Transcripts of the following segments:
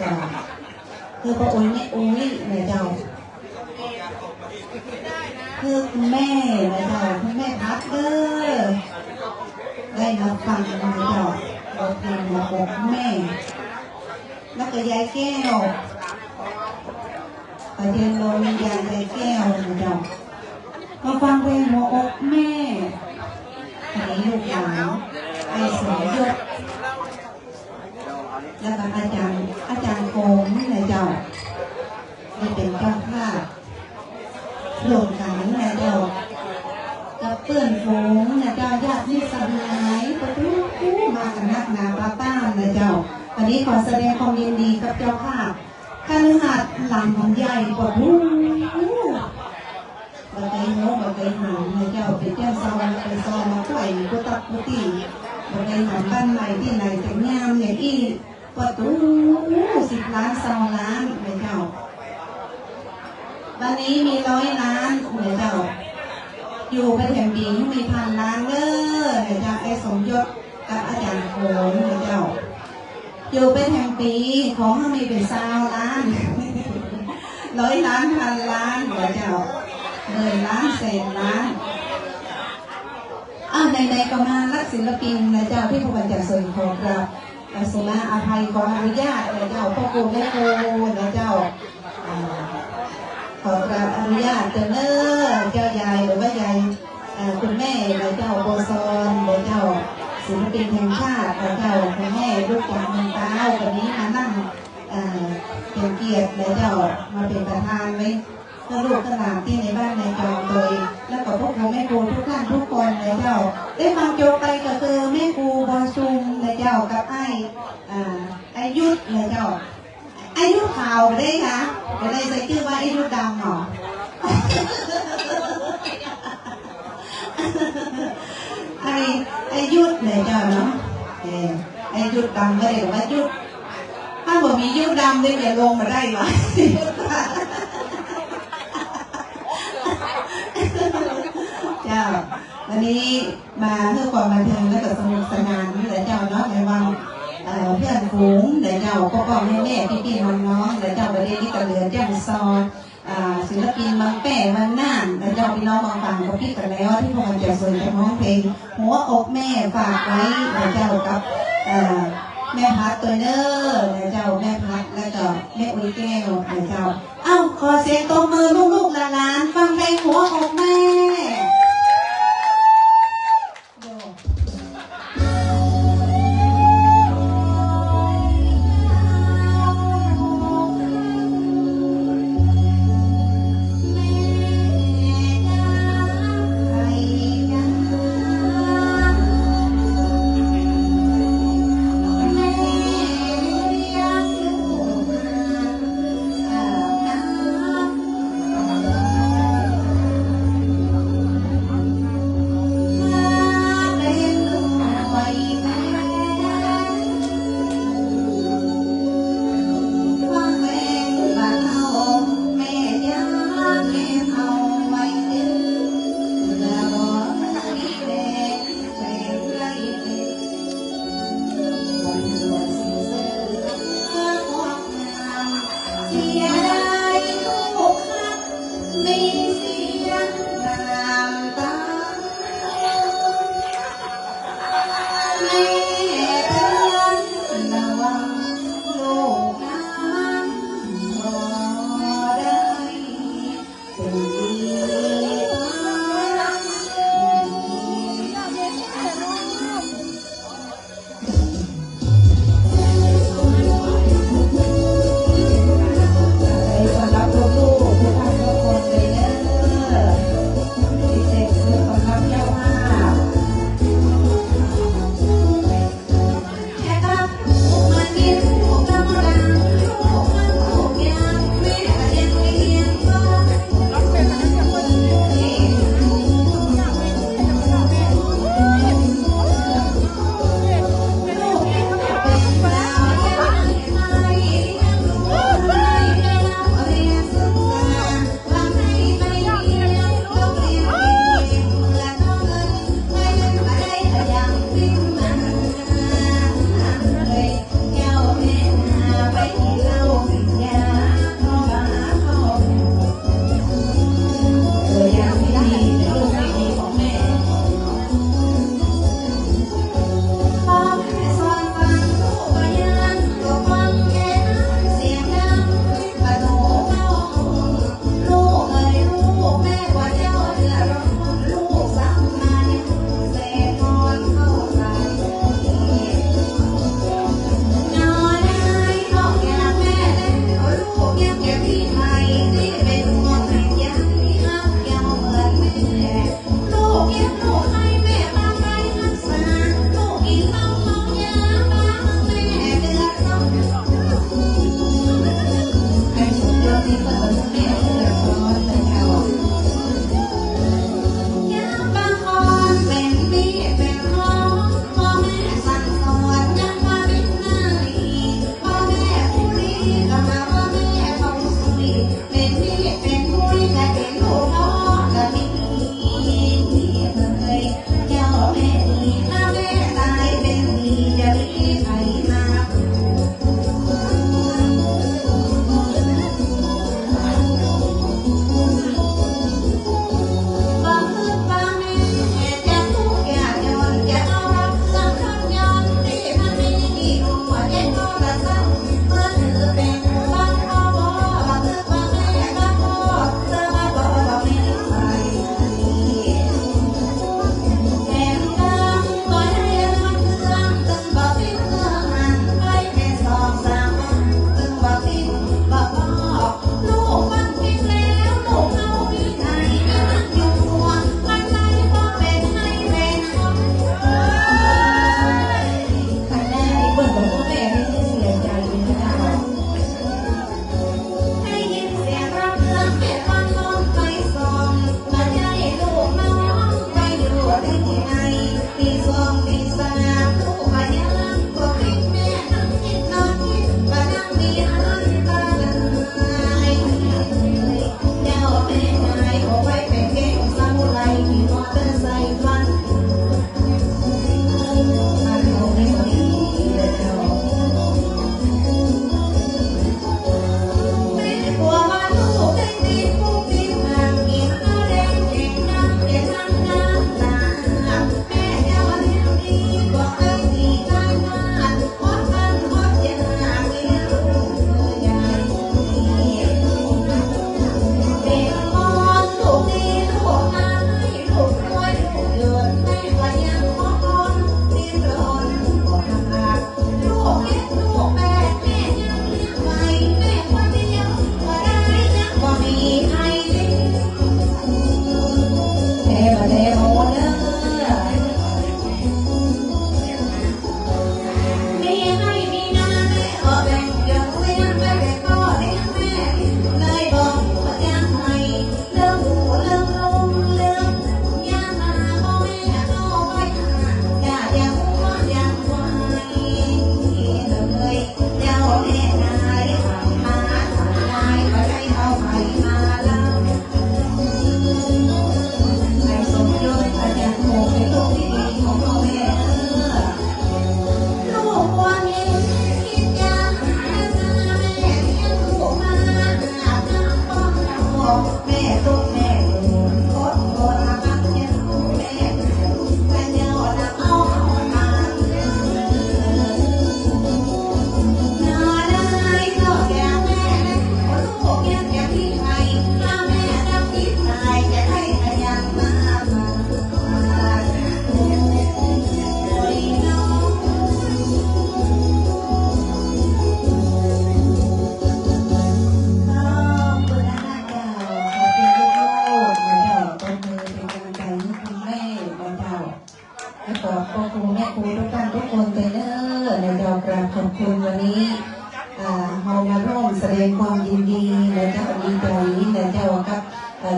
จ้าคือพระองค์นี่องค์นี่นะเจ้าคือคุณแม่นะเจ้าคุณแม่พัดเด้อได้มาฟังนะเจ้าเราเพลงมาบอกแม่แล้วก็ยายแก้วประเด็นลงยายยายแก้วนะเจ้ามาฟังเพลงหัวอกแม่อันนี้ลูกหลานไอ้สมยศแล้วก็อาจารย์อาจารย์โคงนะเจ้าได้เป็นเจ้าภาพ โลงกันนะเจ้ากับ เพื่อนฝูงนะเจ้าญาติมิตรสหายประตูมากันนักหนาปาต้านนะเจ้าวันนี้ขอแสดงความยินดีกับเจ้าภาพการหัดหลังของใหญ่กว่าผู้บาไกโน้บาไกหันนะเจ้าเป็นเจ้าซาวไปซอมาปล่อยกุตับกุตีบาไกหันบ้านใหม่ที่ไหนแต่งามอย่างอีประตูสิบล้านสองล้านนะเจ้าวันนี้มีร้อยล้านเหนือเจ้า อยู่ไปแถมปีมีพันล้านเด้อเหนือเจ้าไอ้สมยศกับอาจารย์โขงเหนือเจ้า อยู่ไปแถมปีของเขามีเป็นซาวล้านร้อยล้านพันล้านเหนือเจ้าหมื่นล้านแสนล้านอ่าในๆก็มารักศิลปินนะเจ้าที่ผู้บัญชาส่วนของเราแต่สมาอภัยขออนุญาตนะเจ้าพ่อครูแม่ครูนะเจ้าขอกราบอนุญาตเจ้าเแม่หรือเจ้าโบซอนหรือเจ้าศิลปินแห่งชาติหรือเจ้าคุณแม่ลูกจากเมืองเต้าวันนี้มานั่งเอ่อเป็นเกียรติหรือเจ้ามาเป็นประธานไว้เพื่อลูกขลานที่ในบ้านในจอมโดย แล้วก็พวกเราแม่ครูทุกท่านทุกคนเลยเจ้า ได้ฟังจบไปก็คือแม่ครูบอชุมเลยเจ้ากับไอ้อาไอายุทธเลยเจ้าอายุขาวได้ค่ะเดี๋ยวเลยใส่ชื่อว่าอายุดำเหรอ ไอ้อายุเนี่ยเจ้าเนาะเอออายุดดำก็เรียกว่ายุดถ้าบอกมียุดดำได้อย่าลงมาได้หรอเจ้าวันนี้มาเพื่อความบันเทิงและก็สนุกสนานนี่แหละเจ้าเนาะในวันเพื่อนฝูงเดี๋ยวเจ้าพ่อพ่อแม่แม่พี่พี่น้องน้องเดี๋ยวเจ้าไปเระเด็นนี้ก็เลือเจ้าซออ่า ศิลปินบางแป้บางน่านเดี๋ยเจ้าพี่น้องบางฝั่งก็พี่กันแล้วที่พวกมันจะสวยจะร้องเพลงหัวอกแม่ฝากไว้เดี๋ยเจ้ากับแม่พัดตัวเนอร์เดี๋ยเจ้าแม่พัดแล้วก็แม่อุ้ยแก้วนายวเจ้าเอ้าขอเสียงตบมือลูกๆหลานๆฟังเพลงหัวอกแม่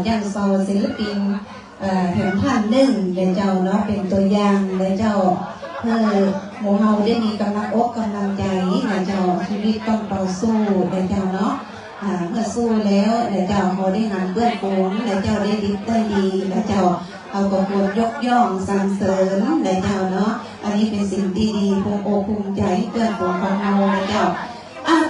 เอ่อยังโซศิลปินแห่งท่านหนึ่งและเจ้าเนาะเป็นตัวอย่างและเจ้าเพื่อหมู่เฮาได้มีกำลังอกกำลังใจและเจ้าชีวิตต้องต่อสู้และเจ้าเนาะเมื่อสู้แล้วและเจ้าเขาได้งานเบื้องปูนและเจ้าได้ดีได้ดีและเจ้าเอากระบวนยกย่องสรรเสริญและเจ้าเนาะอันนี้เป็นสิ่งที่ดีภูมิอกภูมิใจเพื่อนฝูงของเราและเจ้าอ่า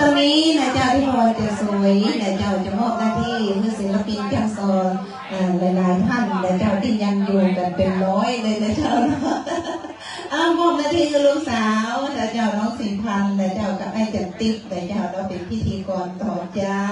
ตอนนี้นะเจ้าที่พอจะสวยนะเจ้าจะมอบหน้าที่เพื่อศิลปินจังซอนอ่าหลายๆท่านนะเจ้าที่ยังอยู่กันเป็นร้อยเลยนะเจ้าเนาะอ้ามอบหน้าที่คือลูกสาวและเจ้าน้องสิงพันธ์และเจ้ากับไอ้จันติ๊บและเจ้าเราเป็นพิธีกรต่อเจ้า